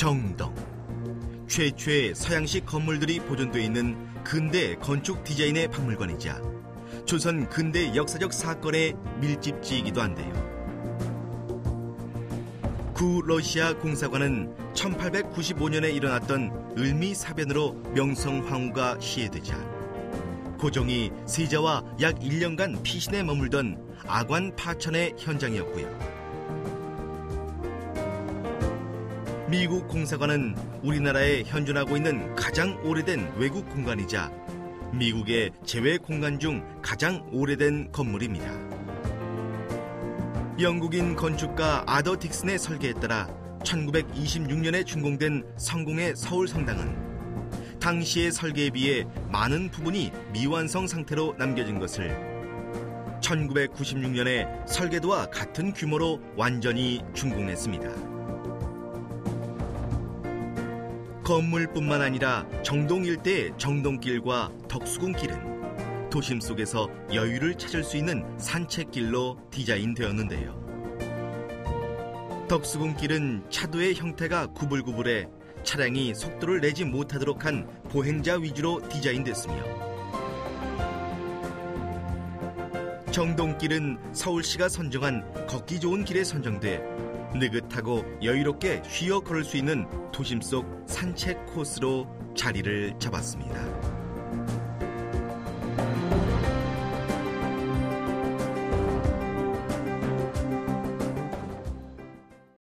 정동. 최초의 서양식 건물들이 보존되어 있는 근대 건축 디자인의 박물관이자 조선 근대 역사적 사건의 밀집지이기도 한데요. 구 러시아 공사관은 1895년에 일어났던 을미 사변으로 명성황후가 시해되자 고종이 세자와 약 1년간 피신에 머물던 아관 파천의 현장이었고요. 미국 공사관은 우리나라에 현존하고 있는 가장 오래된 외국 공간이자 미국의 제외 공간 중 가장 오래된 건물입니다. 영국인 건축가 아더 딕슨의 설계에 따라 1926년에 준공된 성공의 서울 성당은 당시의 설계에 비해 많은 부분이 미완성 상태로 남겨진 것을 1996년에 설계도와 같은 규모로 완전히 준공했습니다. 건물뿐만 아니라 정동 일대의 정동길과 덕수궁길은 도심 속에서 여유를 찾을 수 있는 산책길로 디자인되었는데요. 덕수궁길은 차도의 형태가 구불구불해 차량이 속도를 내지 못하도록 한 보행자 위주로 디자인됐으며 정동길은 서울시가 선정한 걷기 좋은 길에 선정돼 느긋하고 여유롭게 쉬어 걸을 수 있는 도심 속 산책 코스로 자리를 잡았습니다.